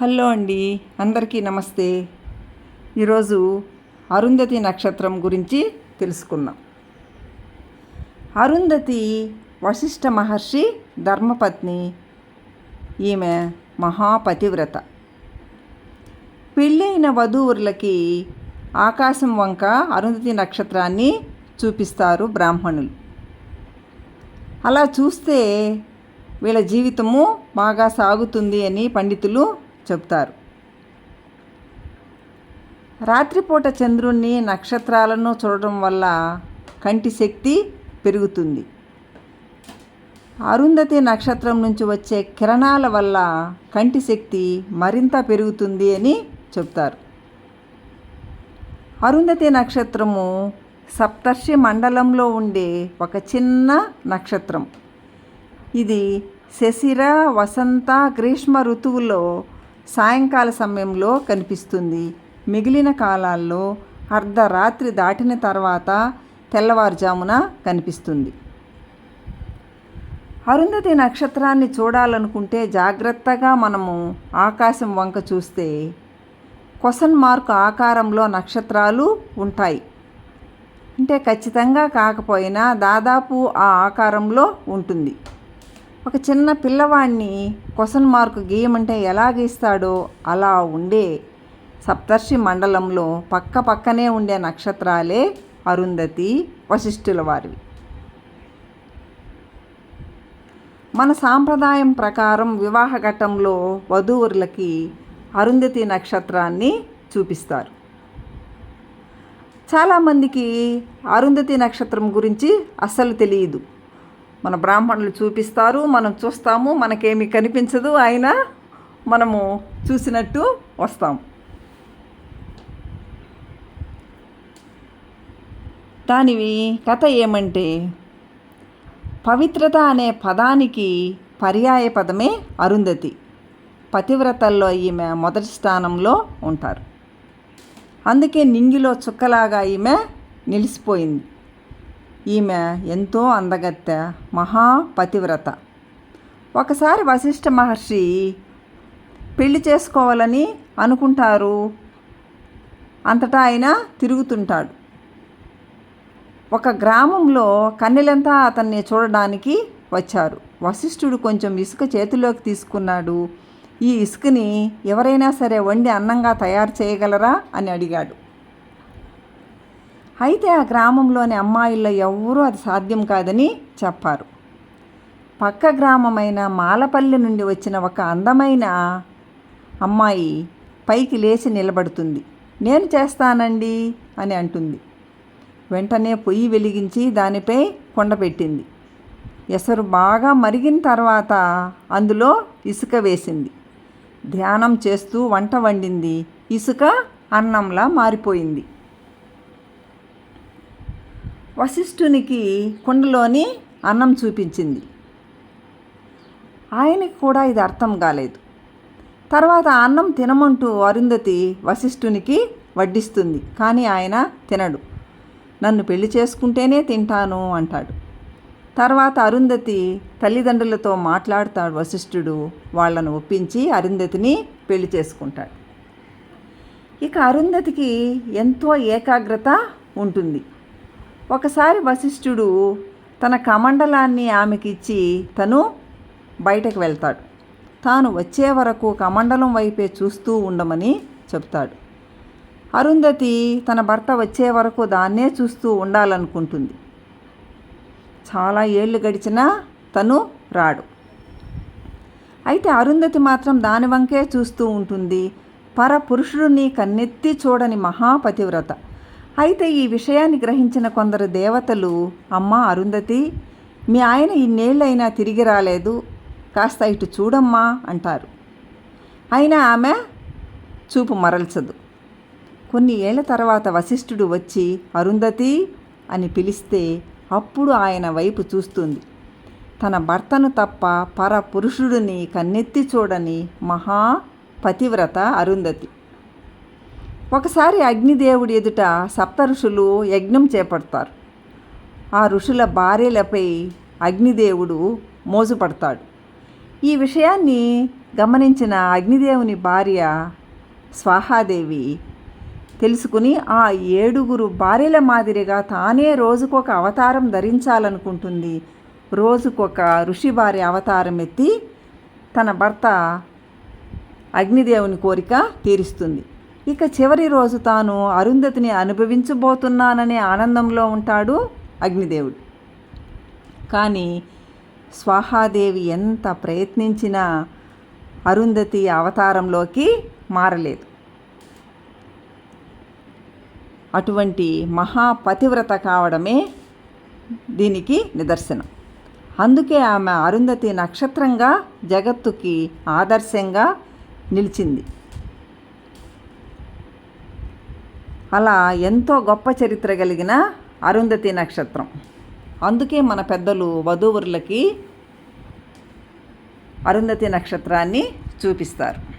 Hello అండి అందరికీ నమస్తే. ఈరోజు అరుంధతి నక్షత్రం గురించి తెలుసుకుందాం. అరుంధతి వశిష్ఠ మహర్షి ధర్మపత్ని ఈమె మహాపతివ్రత. పెళ్ళైన వధూవులకి ఆకాశం వంక అరుంధతి నక్షత్రాన్ని చూపిస్తారు బ్రాహ్మణులు. అలా చూస్తే వీళ్ళ జీవితము బాగా సాగుతుంది అని పండితులు చెప్తారు. రాత్రిపూట చంద్రుణ్ణి నక్షత్రాలను చూడడం వల్ల కంటి శక్తి పెరుగుతుంది. అరుంధతి నక్షత్రం నుంచి వచ్చే కిరణాల వల్ల కంటి శక్తి మరింత పెరుగుతుంది అని చెప్తారు. అరుంధతి నక్షత్రము సప్తర్షి మండలంలో ఉండే ఒక చిన్న నక్షత్రం. ఇది శశిర వసంత గ్రీష్మ ఋతువులో సాయంకాల సమయంలో కనిపిస్తుంది. మిగిలిన కాలాల్లో అర్ధరాత్రి దాటిన తర్వాత తెల్లవారుజామున కనిపిస్తుంది. అరుంధతి నక్షత్రాన్ని చూడాలనుకుంటే జాగ్రత్తగా మనము ఆకాశం వంక చూస్తే క్వశ్చన్ మార్క్ ఆకారంలో నక్షత్రాలు ఉంటాయి. అంటే ఖచ్చితంగా కాకపోయినా దాదాపు ఆ ఆకారంలో ఉంటుంది. ఒక చిన్న పిల్లవాడిని క్వశ్చన్ మార్క్ గీయమంటే ఎలా గీస్తాడో అలా ఉండే సప్తర్షి మండలంలో పక్క పక్కనే ఉండే నక్షత్రాలే అరుంధతి వశిష్ఠుల వారివి. మన సాంప్రదాయం ప్రకారం వివాహ ఘట్టంలో వధూవరులకి అరుంధతి నక్షత్రాన్ని చూపిస్తారు. చాలామందికి అరుంధతి నక్షత్రం గురించి అస్సలు తెలియదు. మన బ్రాహ్మణులు చూపిస్తారు మనం చూస్తాము మనకేమి కనిపించదు అయినా మనము చూసినట్టు వస్తాం. దానివి కథ ఏమంటే పవిత్రత అనే పదానికి పర్యాయ పదమే అరుంధతి. పతివ్రతల్లో ఈమె మొదటి స్థానంలో ఉంటారు. అందుకే నింగిలో చుక్కలాగా ఈమె నిలిచిపోయింది ఈమె ఎంతో అందగత్తె మహాపతివ్రత ఒకసారి వశిష్ఠ మహర్షి పెళ్ళి చేసుకోవాలని అనుకుంటారు. అంతటా ఆయన తిరుగుతుంటాడు. ఒక గ్రామంలో కన్నెలంతా అతన్ని చూడడానికి వచ్చారు. వశిష్ఠుడు కొంచెం ఇసుక చేతిలోకి తీసుకున్నాడు. ఈ ఇసుకని ఎవరైనా సరే వండి అన్నంగా తయారు చేయగలరా అని అడిగాడు. అయితే ఆ గ్రామంలోని అమ్మాయిల్లో ఎవ్వరూ అది సాధ్యం కాదని చెప్పారు. పక్క గ్రామమైన మాలపల్లి నుండి వచ్చిన ఒక అందమైన అమ్మాయి పైకి లేచి నిలబడుతుంది. నేను చేస్తానండి అని అంటుంది. వెంటనే పొయ్యి వెలిగించి దానిపై కొండపెట్టింది ఎసరు బాగా మరిగిన తర్వాత అందులో ఇసుక వేసింది. ధ్యానం చేస్తూ వంట వండింది. ఇసుక అన్నంలా మారిపోయింది. వశిష్ఠునికి కుండలోని అన్నం చూపించింది. ఆయనకి కూడా ఇది అర్థం కాలేదు. తర్వాత అన్నం తినమంటూ అరుంధతి వశిష్ఠునికి వడ్డిస్తుంది. కానీ ఆయన తినడు. నన్ను పెళ్ళి చేసుకుంటేనే తింటాను అంటాడు. తర్వాత అరుంధతి తల్లిదండ్రులతో మాట్లాడుతాడు వశిష్ఠుడు. వాళ్ళను ఒప్పించి అరుంధతిని పెళ్ళి చేసుకుంటాడు. ఇక అరుంధతికి ఎంతో ఏకాగ్రత ఉంటుంది. ఒకసారి వశిష్ఠుడు తన కమండలాన్ని ఆమెకి ఇచ్చి తను బయటకు వెళ్తాడు. తాను వచ్చే వరకు కమండలం వైపే చూస్తూ ఉండమని చెప్తాడు. అరుంధతి తన భర్త వచ్చే వరకు దాన్నే చూస్తూ ఉండాలనుకుంటుంది. చాలా ఏళ్ళు గడిచినా తను రాడు. అయితే అరుంధతి మాత్రం దాని వంకే చూస్తూ ఉంటుంది. పర పురుషుడిని కన్నెత్తి చూడని మహాపతివ్రత. అయితే ఈ విషయాన్ని గ్రహించిన కొందరు దేవతలు అమ్మ అరుంధతి మీ ఆయన ఇన్నేళ్ళైనా తిరిగి రాలేదు కాస్త ఇటు చూడమ్మా అంటారు. అయినా ఆమె చూపు మరల్చదు. కొన్ని ఏళ్ళ తర్వాత వశిష్ఠుడు వచ్చి అరుంధతి అని పిలిస్తే అప్పుడు ఆయన వైపు చూస్తుంది. తన భర్తను తప్ప పర పురుషుడిని కన్నెత్తి చూడని మహా పతివ్రత అరుంధతి. ఒకసారి అగ్నిదేవుడి ఎదుట సప్త ఋషులు యజ్ఞం చేపడతారు. ఆ ఋషుల భార్యలపై అగ్నిదేవుడు మోజుపడతాడు. ఈ విషయాన్ని గమనించిన అగ్నిదేవుని భార్య స్వాహాదేవి తెలుసుకుని ఆ ఏడుగురు భార్యల మాదిరిగా తానే రోజుకొక అవతారం ధరించాలనుకుంటుంది. రోజుకొక ఋషి భార్య అవతారం ఎత్తి తన భర్త అగ్నిదేవుని కోరిక తీరుస్తుంది. ఇక చివరి రోజు తాను అరుంధతిని అనుభవించబోతున్నాననే ఆనందంలో ఉంటాడు అగ్నిదేవుడు. కానీ స్వాహాదేవి ఎంత ప్రయత్నించినా అరుంధతి అవతారంలోకి మారలేదు. అటువంటి మహాపతివ్రత కావడమే దీనికి నిదర్శనం. అందుకే ఆమె అరుంధతి నక్షత్రంగా జగత్తుకి ఆదర్శంగా నిలిచింది. అలా ఎంతో గొప్ప చరిత్ర కలిగిన అరుంధతి నక్షత్రం. అందుకే మన పెద్దలు వధూవరులకి అరుంధతి నక్షత్రాన్ని చూపిస్తారు.